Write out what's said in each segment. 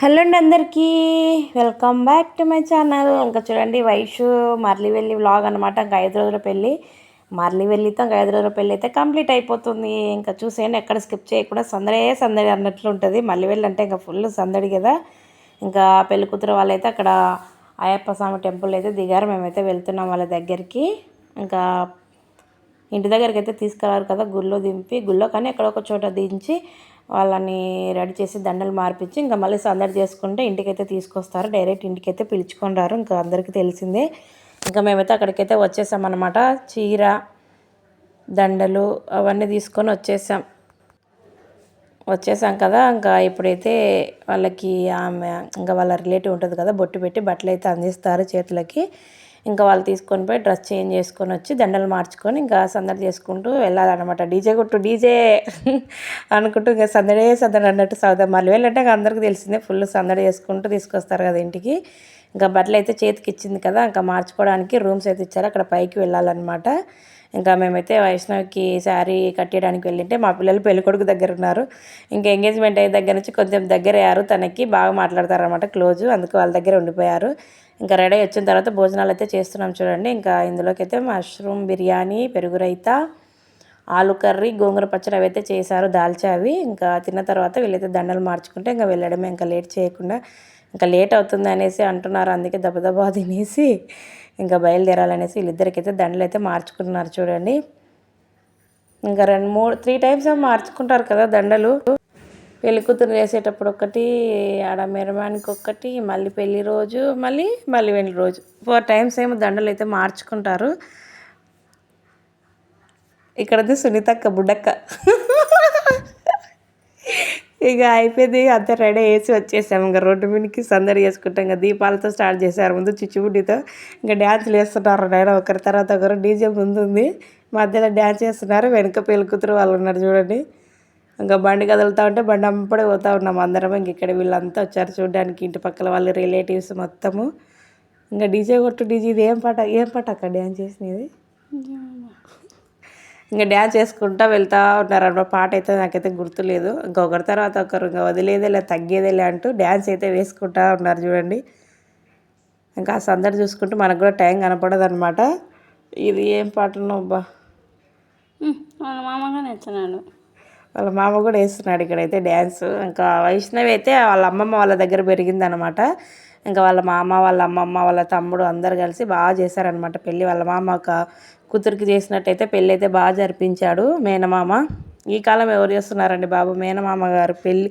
Hello అండి అందరికీ. Welcome back to my channel. ఇంకా చూడండి వైషు మరలి వెళ్ళి వ్లాగ్ అనమాట ఇంకా ఐదు రోజుల పెళ్ళి. మరలి వెళ్ళితో ఇంకా ఐదు రోజుల పెళ్ళి అయితే కంప్లీట్ అయిపోతుంది. ఇంకా చూసేయండి ఎక్కడ స్కిప్ చేయకుండా సందడే సందడి అన్నట్లు ఉంటుంది. మళ్ళీ వెళ్ళి అంటే ఇంకా ఫుల్ సందడి కదా. ఇంకా పెళ్ళి కూతురు వాళ్ళైతే అక్కడ అయ్యప్ప స్వామి టెంపుల్ అయితే దిగారు. మేమైతే వెళ్తున్నాం వాళ్ళ దగ్గరికి. ఇంకా ఇంటి దగ్గరికి అయితే తీసుకురావారు కదా గుళ్ళో దింపి గుళ్ళో కానీ ఎక్కడ ఒక చోట దించి వాళ్ళని రెడీ చేసి దండలు మార్పించి ఇంకా మళ్ళీ సందడి చేసుకుంటే ఇంటికైతే తీసుకొస్తారు. డైరెక్ట్ ఇంటికైతే పిలుచుకొని రారు. ఇంకా అందరికీ తెలిసిందే. ఇంకా మేమైతే అక్కడికైతే వచ్చేసామన్నమాట చీర దండలు అవన్నీ తీసుకొని వచ్చేసాం. వచ్చేసాం కదా. ఇంకా ఇప్పుడైతే వాళ్ళకి ఆమె ఇంకా వాళ్ళ రిలేటివ్ ఉంటుంది కదా బొట్టు పెట్టి బట్టలు అయితే అందిస్తారు చేతులకి. ఇంకా వాళ్ళు తీసుకొని పోయి డ్రెస్ చేంజ్ చేసుకొని వచ్చి దండలు మార్చుకొని ఇంకా సందడి చేసుకుంటూ వెళ్ళాలన్నమాట. డీజే కొట్టు డీజే అనుకుంటూ ఇంకా సందడే సందడి అన్నట్టు సౌదమ్మాలు మళ్ళీ వెళ్ళంటే అందరికీ తెలిసిందే ఫుల్ సందడి చేసుకుంటూ తీసుకొస్తారు కదా ఇంటికి. ఇంకా బట్టలు అయితే చేతికి ఇచ్చింది కదా ఇంకా మార్చుకోవడానికి రూమ్స్ అయితే ఇచ్చారు. అక్కడ పైకి వెళ్ళాలన్నమాట. ఇంకా మేమైతే వైష్ణవికి శారీ కట్టేయడానికి వెళ్ళింటే మా పిల్లలు పెళ్ళికొడుకు దగ్గర ఉన్నారు. ఇంకా ఎంగేజ్మెంట్ అయ్యే దగ్గర నుంచి కొంచెం దగ్గర అయ్యారు. తనకి బాగా మాట్లాడతారనమాట క్లోజ్ అందుకు వాళ్ళ దగ్గర ఉండిపోయారు. ఇంకా రెడీ వచ్చిన తర్వాత భోజనాలు అయితే చేస్తున్నాం చూడండి. ఇంకా ఇందులోకి అయితే మష్రూమ్ బిర్యానీ పెరుగు రైతా ఆలు కర్రీ గోంగూర పచ్చడి అవి అయితే చేశారు దాల్చా అవి. ఇంకా తిన్న తర్వాత వీళ్ళైతే దండలు మార్చుకుంటే ఇంకా వెళ్ళడమే ఇంకా లేట్ చేయకుండా. ఇంకా లేట్ అవుతుంది అనేసి అంటున్నారు అందుకే దబదబా తినేసి ఇంకా బయలుదేరాలనేసి వీళ్ళిద్దరికైతే దండలు అయితే మార్చుకుంటున్నారు చూడండి. ఇంకా రెండు మూడు త్రీ టైమ్స్ మార్చుకుంటారు కదా దండలు. పెళ్ళి కూతురు చేసేటప్పుడు ఒకటి ఆడ మెరమానికి ఒక్కటి మళ్ళీ పెళ్ళి రోజు మళ్ళీ మళ్ళీ వెళ్ళి రోజు. ఫోర్ టైమ్స్ ఏమో దండలు అయితే మార్చుకుంటారు. ఇక్కడది సునీతక్క బుడ్డక్క. ఇక అయిపోయింది అంత రెడీ వేసి వచ్చేసాము ఇంకా రోడ్డు మీదకి సందడి చేసుకుంటాం. ఇంకా దీపాలతో స్టార్ట్ చేశారు. ముందు చిచ్చుబుడ్డితో ఇంకా డ్యాన్స్లు వేస్తున్నారు. నేను ఒకరి తర్వాత ఒకరు డీజే ముందు ఉంది మధ్యలో డ్యాన్స్ చేస్తున్నారు వెనుక పెళ్ళికూతురు వాళ్ళు ఉన్నారు చూడండి. ఇంకా బండి కదులుతూ ఉంటే బండి అంపడే పోతూ ఉన్నాం అందరం ఇంక ఇక్కడ వీళ్ళంతా వచ్చారు చూడడానికి. ఇంటి పక్కల వాళ్ళ రిలేటివ్స్ మొత్తము. ఇంకా డీజే కొట్టు డీజే. ఇది ఏం పాట? ఏం పాట అక్కడ డ్యాన్స్ చేసినది? ఇంకా డ్యాన్స్ చేసుకుంటా వెళ్తూ ఉన్నారు అన్నమాట పాట అయితే నాకైతే గుర్తులేదు. ఇంకొకరి తర్వాత ఒకరు ఇంకా వదిలేదేలే తగ్గేదేలే అంటూ డ్యాన్స్ అయితే వేసుకుంటా ఉన్నారు చూడండి. ఇంకా ఆ సందడి చూసుకుంటూ మనకు కూడా టైం కనపడదు అనమాట ఇది ఏం పాటనో అబ్బా. వాళ్ళ మామగా నచ్చినాడు వాళ్ళ మామ కూడా వేస్తున్నాడు ఇక్కడైతే డ్యాన్స్. ఇంకా వైష్ణవి అయితే వాళ్ళ అమ్మమ్మ వాళ్ళ దగ్గర పెరిగిందనమాట. ఇంకా వాళ్ళ మామ వాళ్ళ అమ్మమ్మ వాళ్ళ తమ్ముడు అందరు కలిసి బాగా చేశారనమాట. పెళ్ళి వాళ్ళ మామ ఒక కూతురికి చేసినట్టయితే పెళ్ళి అయితే బాగా జరిపించాడు మేనమామ. ఈ కాలం ఎవరు చేస్తున్నారండి బాబు? మేనమామ గారు పెళ్ళి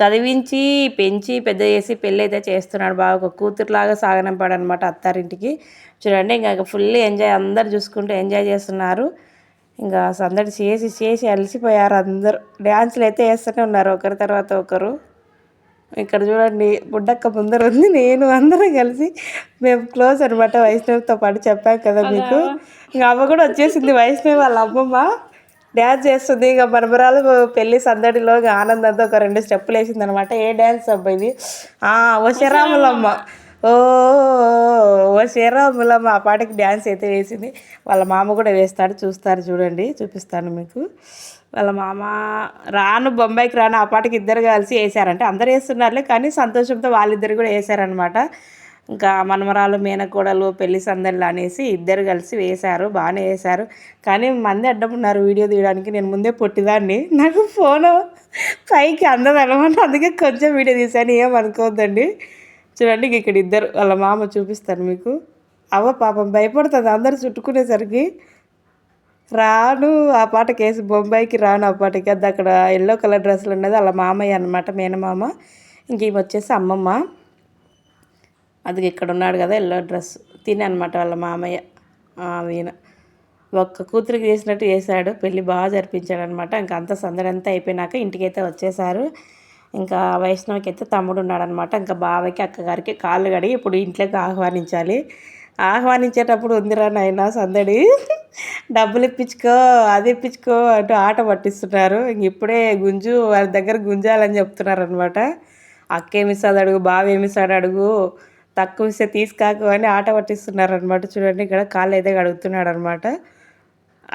చదివించి పెంచి పెద్ద చేసి పెళ్ళి అయితే చేస్తున్నాడు బాగా ఒక కూతురులాగా సాగనంపాడు అనమాట అత్తారింటికి. చూడండి ఇంకా ఫుల్ ఎంజాయ్ అందరు చూసుకుంటూ ఎంజాయ్ చేస్తున్నారు. ఇంకా సందడి చేసి చేసి అలసిపోయారు అందరు. డ్యాన్సులు అయితే వేస్తూనే ఉన్నారు. ఒకరి తర్వాత ఒకరు. ఇక్కడ చూడండి బుడ్డక్క ముందర ఉంది. నేను అందరం కలిసి మేము క్లోజ్ అనమాట వైష్ణవితో పాటు చెప్పాం కదా మీకు. ఇంకా అమ్మ కూడా వచ్చేసింది. వైష్ణవి వాళ్ళ అమ్మమ్మ డ్యాన్స్ చేస్తుంది. ఇక మరమరాలు పెళ్ళి సందడిలో ఆనందంతో ఒక రెండు స్టెప్పులు వేసింది అనమాట ఏ డ్యాన్స్ అబ్బా ఇది? ఓ ఓ ఓ శ్రీరాములమ్మ మా పాటకి డ్యాన్స్ అయితే వేసింది. వాళ్ళ మామ కూడా వేస్తాడు చూస్తారు చూడండి చూపిస్తాను మీకు. వాళ్ళ మామ రాను బొంబాయికి రాను ఆ పాటకి ఇద్దరు కలిసి వేసారంటే అందరు వేస్తున్నారులే కానీ సంతోషంతో వాళ్ళిద్దరు కూడా వేసారనమాట ఇంకా మనమరాలు మేనకోడలు పెళ్ళి సందళ్ళు అనేసి ఇద్దరు కలిసి వేశారు బాగానే వేశారు. కానీ మంది అడ్డం ఉన్నారు వీడియో తీయడానికి నేను ముందే పొట్టిదాన్ని. నాకు ఫోన్ పైకి అందదు అనమాట అందుకే కొంచెం వీడియో తీశాను ఏమనుకోవద్దండి చూడండి ఇక్కడ ఇద్దరు వాళ్ళ మామ చూపిస్తాను మీకు. అవ్వ పాపం భయపడుతుంది అందరు చుట్టుకునేసరికి. రాను ఆ పాట కేసు బొంబాయికి రాను ఆ పాటకి అది అక్కడ ఎల్లో కలర్ డ్రెస్సులు ఉన్నది వాళ్ళ మామయ్య అనమాట మేనమామ. ఇంక ఈమె వచ్చేసి అమ్మమ్మ. అది ఇక్కడ ఉన్నాడు కదా ఎల్లో డ్రెస్ తిని అనమాట వాళ్ళ మామయ్య ఈయన. ఒక్క కూతురికి చేసినట్టు చేశాడు పెళ్ళి బాగా జరిపించాడు అనమాట ఇంకా అంత సందడంతా అయిపోయినాక ఇంటికైతే వచ్చేసారు. ఇంకా వైష్ణవికి అయితే తమ్ముడు ఉన్నాడనమాట ఇంకా బావకి అక్కగారికి కాళ్ళు కడిగి ఇప్పుడు ఇంట్లోకి ఆహ్వానించాలి. ఆహ్వానించేటప్పుడు ఉందిరా నాయన సందడి. డబ్బులు ఇప్పించుకో అది ఇప్పించుకో అంటూ ఆట పట్టిస్తున్నారు. ఇంక ఇప్పుడే గుంజు వారి దగ్గర గుంజాలని చెప్తున్నారు అనమాట అక్క ఏమిస్తాడు అడుగు బావ ఏమిస్తాడు అడుగు తక్కువ ఇస్తే తీసుకాకు అని ఆట పట్టిస్తున్నారు అనమాట చూడండి ఇక్కడ కాళ్ళు అయితే అడుగుతున్నాడు అనమాట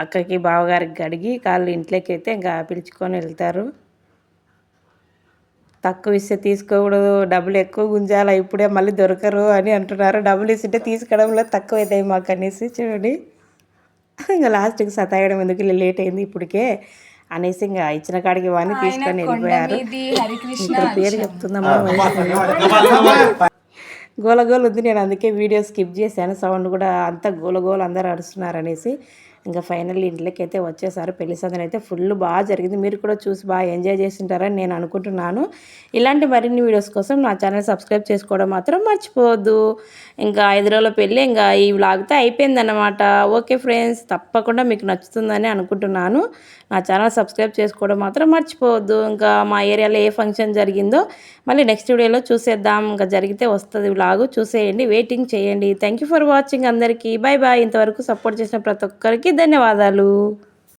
అక్కకి బావగారికి గడిగి కాళ్ళు ఇంట్లోకి అయితే ఇంకా పిలుచుకొని వెళ్తారు. తక్కువ ఇస్తే తీసుకోకూడదు డబ్బులు ఎక్కువ గుంజాలా ఇప్పుడే మళ్ళీ దొరకరు అని అంటున్నారు. డబ్బులు ఇస్తుంటే తీసుకోవడంలో తక్కువ అవుతాయి మాకు అనేసి చూడండి. ఇంకా లాస్ట్కి సతాయడం ఎందుకు లేట్ అయింది ఇప్పటికే అనేసి ఇంకా ఇచ్చిన కాడికి ఇవన్నీ తీసుకొని వెళ్ళిపోయారు. ఇక్కడ పేరు చెప్తుందమ్మా గోల గోల ఉంది నేను అందుకే వీడియో స్కిప్ చేశాను. సౌండ్ కూడా అంతా గోల గోల అందరూ అరుస్తున్నారు అనేసి. ఇంకా ఫైనల్ ఇంట్లోకి అయితే వచ్చేసారు. పెళ్ళి సందడి అయితే ఫుల్ బాగా జరిగింది. మీరు కూడా చూసి బాగా ఎంజాయ్ చేసింటారని నేను అనుకుంటున్నాను. ఇలాంటి మరిన్ని వీడియోస్ కోసం నా ఛానల్ సబ్స్క్రైబ్ చేసుకోవడం మాత్రం మర్చిపోవద్దు. ఇంకా ఐదు రోజుల పెళ్ళి ఇంకా ఈ వ్లాగ్తో అయిపోయిందన్నమాట. ఓకే ఫ్రెండ్స్ తప్పకుండా మీకు నచ్చుతుందని అనుకుంటున్నాను. నా ఛానల్ సబ్స్క్రైబ్ చేసుకోవడం మాత్రం మర్చిపోవద్దు. ఇంకా మా ఏరియాలో ఏ ఫంక్షన్ జరిగిందో మళ్ళీ నెక్స్ట్ వీడియోలో చూసేద్దాం. ఇంకా జరిగితే వస్తుంది వ్లాగు చూసేయండి వెయిటింగ్ చేయండి. థ్యాంక్ యూ ఫర్ వాచింగ్ అందరికీ. బాయ్ బాయ్ ఇంతవరకు సపోర్ట్ చేసిన ప్రతి ఒక్కరికి ధన్యవాదాలు.